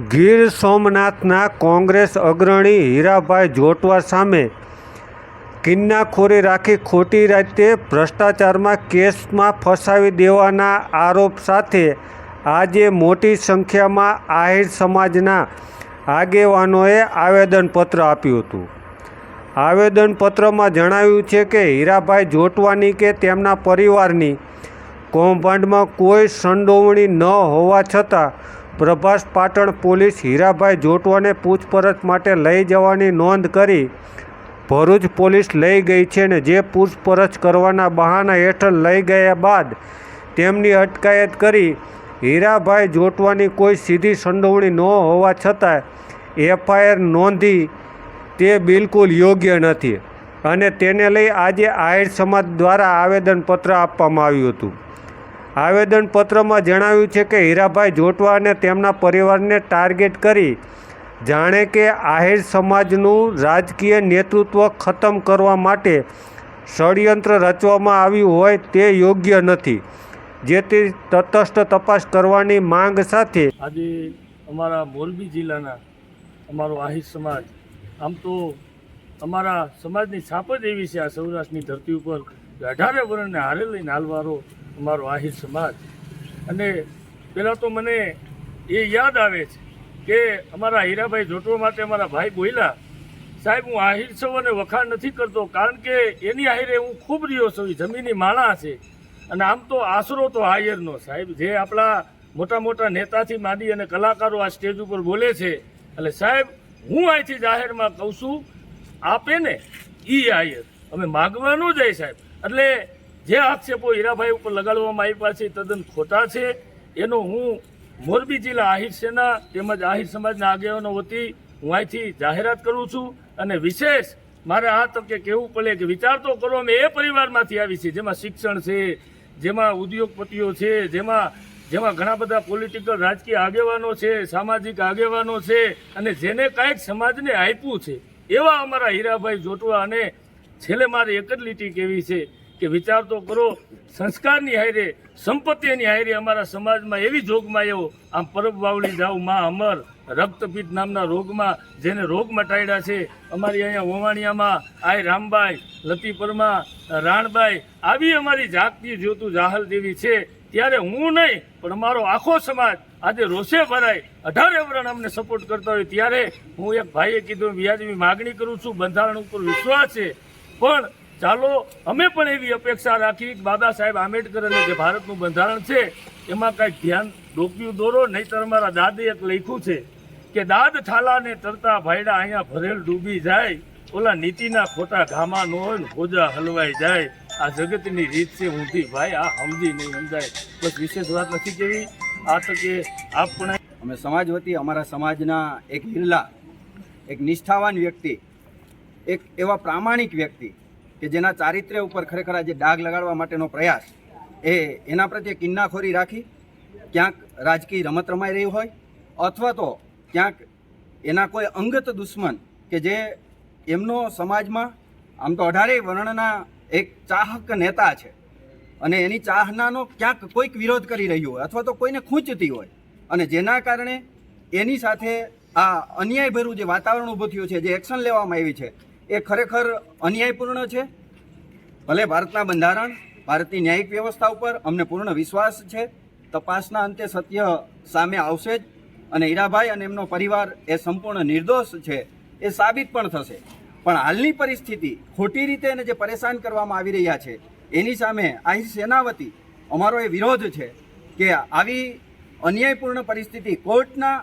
ગીર સોમનાથના કોંગ્રેસ અગ્રણી હીરાભાઈ જોટવા સામે કિન્નાખોરી રાખી ખોટી રીતે ભ્રષ્ટાચારમાં કેસમાં ફસાવી દેવાના આરોપ સાથે આજે મોટી સંખ્યામાં આહિર સમાજના આગેવાનોએ આવેદનપત્ર આપ્યું હતું. આવેદનપત્રમાં જણાવ્યું છે કે હીરાભાઈ જોટવાની કે તેમના પરિવારની કૌભાંડમાં કોઈ સંડોવણી ન હોવા છતાં પ્રભાસ પાટણ પોલીસ હીરાભાઈ જોટવાને પૂછપરછ માટે લઈ જવાની નોંધ કરી ભરૂચ પોલીસ લઈ ગઈ છે ને જે પૂછપરછ કરવાના બહાના હેઠળ લઈ ગયા બાદ તેમની અટકાયત કરી હીરાભાઈ જોટવાની કોઈ સીધી સંડોવણી ન હોવા છતાં એફઆઈઆર નોંધી તે બિલકુલ યોગ્ય નથી અને તેને લઈ આજે આહિર સમાજ દ્વારા આવેદનપત્ર આપવામાં આવ્યું હતું. આવેદનપત્રમાં જણાવ્યું છે કે હીરાભાઈ જોટવા અને તેમના પરિવારને ટાર્ગેટ કરી જાણે કે આહિર સમાજનું રાજકીય નેતૃત્વ ખતમ કરવા માટે ષડયંત્ર રચવામાં આવ્યું હોય તે યોગ્ય નથી. જેથી તટસ્થ તપાસ કરવાની માંગ સાથે આજે અમારા મોરબી જિલ્લાના અમારો આહિર સમાજ, આમ તો અમારા સમાજની છાપ જ એવી છે આ સૌરાષ્ટ્રની ધરતી ઉપર. અઢારે વર્ણને હારે લઈને હાલવારો અમારો આહિર સમાજ. અને પહેલાં તો મને એ યાદ આવે છે કે અમારા હીરાભાઈ જોટવા માટે અમારા ભાઈ બોલ્યા, સાહેબ, હું આહિર છું અને વખાણ નથી કરતો, કારણ કે એની આહિરે હું ખૂબ રહ્યો છું, એ જમીની માળા છે. અને આમ તો આશરો તો હાયરનો સાહેબ. જે આપણા મોટા મોટા નેતાથી માંડી અને કલાકારો આ સ્ટેજ ઉપર બોલે છે, એટલે સાહેબ, હું અહીંથી જાહેરમાં કહું છું, આપે ને ઈ આયર. અમે માગવાનું જ સાહેબ. એટલે જે આક્ષેપો હીરાભાઈ ઉપર લગાડવામાં આવ્યા છે તદ્દન ખોટા છે. એનો હું મોરબી જિલ્લા આહિર સેના તેમજ આહિર સમાજના આગેવાનો વતી હું અહીંથી જાહેરાત કરું છું અને વિશેષ મારે આ તકે કહેવું પડે કે વિચાર તો કરો, અમે એ પરિવારમાંથી આવી છે જેમાં શિક્ષણ છે, જેમાં ઉદ્યોગપતિઓ છે, જેમાં જેમાં ઘણા બધા પોલિટિકલ રાજકીય આગેવાનો છે, સામાજિક આગેવાનો છે અને જેને કાંઈક સમાજને આપ્યું છે. એવા અમારા હીરાભાઈ જોટવા અને છેલ્લે મારે એક જ લીટી કેવી છે કે વિચાર તો કરો, સંસ્કારની હારે, સંપત્તિની હારે અમારા સમાજમાં એવી જોગમાયો આમ પરબ વાવડી જાવમાં અમર રક્તપીઠ નામના રોગમાં જેને રોગ મટાડ્યા છે, અમારી અહીંયા વવાણિયામાં, આય રામબાઈ, લતી પરમા, રાણબાઈ, આવી અમારી જાગતી જોતું જાહલ જેવી છે, ત્યારે હું નહીં, પણ અમારો આખો સમાજ આજે રોષે ભરાય, અઢારે વરણ અમને સપોર્ટ કરતા હોય, ત્યારે હું એક ભાઈએ કીધું, વ્યાજની માગણી કરું છું, બંધારણ ઉપર વિશ્વાસ છે, પણ ચાલો, અમે પણ એવી અપેક્ષા રાખી કે બાબા સાહેબ આંબેડકર અને જે ભારતનું બંધારણ છે, એમાં કાંઈક ધ્યાન ડોક્યું દોરો, નહીતર અમારા દાદે એક લખ્યું છે કે દાદ થાલાને તરતા ભાઈડા અહીંયા ભરેલ ડૂબી જાય, ઓલા નીતિના ખોટા ઘામાં ન ખોજા હલવાઈ જાય. આ જગતની રીત છે ઊંધી ભાઈ, આ સમજી નહીં સમજાય. બસ વિશેષ વાત નથી કેવી. આ તકે આપ પણ અમે સમાજ વતી અમારા સમાજના એક હિલ્લા એક નિષ્ઠાવાન વ્યક્તિ, એક એવા પ્રામાણિક વ્યક્તિ કે જેના ચારિત્ર્ય ઉપર ખરેખર આજે ડાઘ લગાડવા માટેનો પ્રયાસ, એ એના પ્રત્યે કિન્નાખોરી રાખી, ક્યાંક રાજકીય રમત રમાઈ રહી હોય, અથવા તો ક્યાંક એના કોઈ અંગત દુશ્મન કે જે એમનો સમાજમાં આમ તો અઢારેય વર્ણના એક ચાહક નેતા છે અને એની ચાહનાનો ક્યાંક કોઈક વિરોધ કરી રહ્યું હોય અથવા તો કોઈને ખૂંચતી હોય અને જેના કારણે એની સાથે આ અન્યાયભર્યું જે વાતાવરણ ઊભું થયું છે, જે એક્શન લેવામાં આવી છે એ ખરેખર અન્યાયપૂર્ણ છે? ભલે ભારતના બંધારણ, ભારતની ન્યાયિક વ્યવસ્થા ઉપર અમને પૂર્ણ વિશ્વાસ છે, તપાસના અંતે સત્ય સામે આવશે જ અને હીરાભાઈ અને એમનો પરિવાર એ સંપૂર્ણ નિર્દોષ છે, એ સાબિત પણ થશે. પણ હાલની પરિસ્થિતિ ખોટી રીતે એને જે પરેશાન કરવામાં આવી રહ્યા છે, એની સામે આહી સેના વતી અમારો એ વિરોધ છે કે આવી અન્યાયપૂર્ણ પરિસ્થિતિ કોર્ટના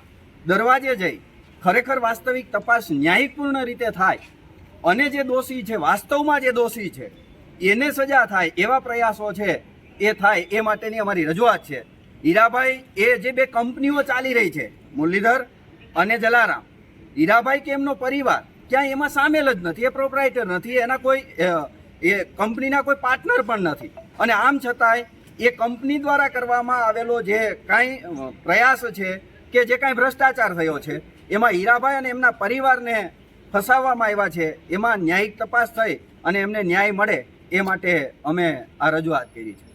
દરવાજે જઈ ખરેખર વાસ્તવિક તપાસ ન્યાયપૂર્ણ રીતે થાય અને જે દોષી છે, વાસ્તવમાં જે દોષી છે, એને સજા થાય એવા પ્રયાસો છે, એ થાય એ માટેની અમારી રજૂઆત છે. હીરાભાઈ, એ જે બે કંપનીઓ ચાલી રહી છે, મુરલીધર અને જલારામ, હીરાભાઈ કે એમનો પરિવાર ક્યાંય એમાં સામેલ જ નથી, એ પ્રોપરાઇટર નથી, એના કોઈ એ કંપનીના કોઈ પાર્ટનર પણ નથી. અને આમ છતાંય એ કંપની દ્વારા કરવામાં આવેલો જે કાંઈ પ્રયાસ છે કે જે કાંઈ ભ્રષ્ટાચાર થયો છે, એમાં હીરાભાઈ અને એમના પરિવારને ફસાવવામાં આવ્યા છે, એમાં ન્યાયિક તપાસ થઈ અને એમને ન્યાય મળે એ માટે અમે આ રજૂઆત કરી છે.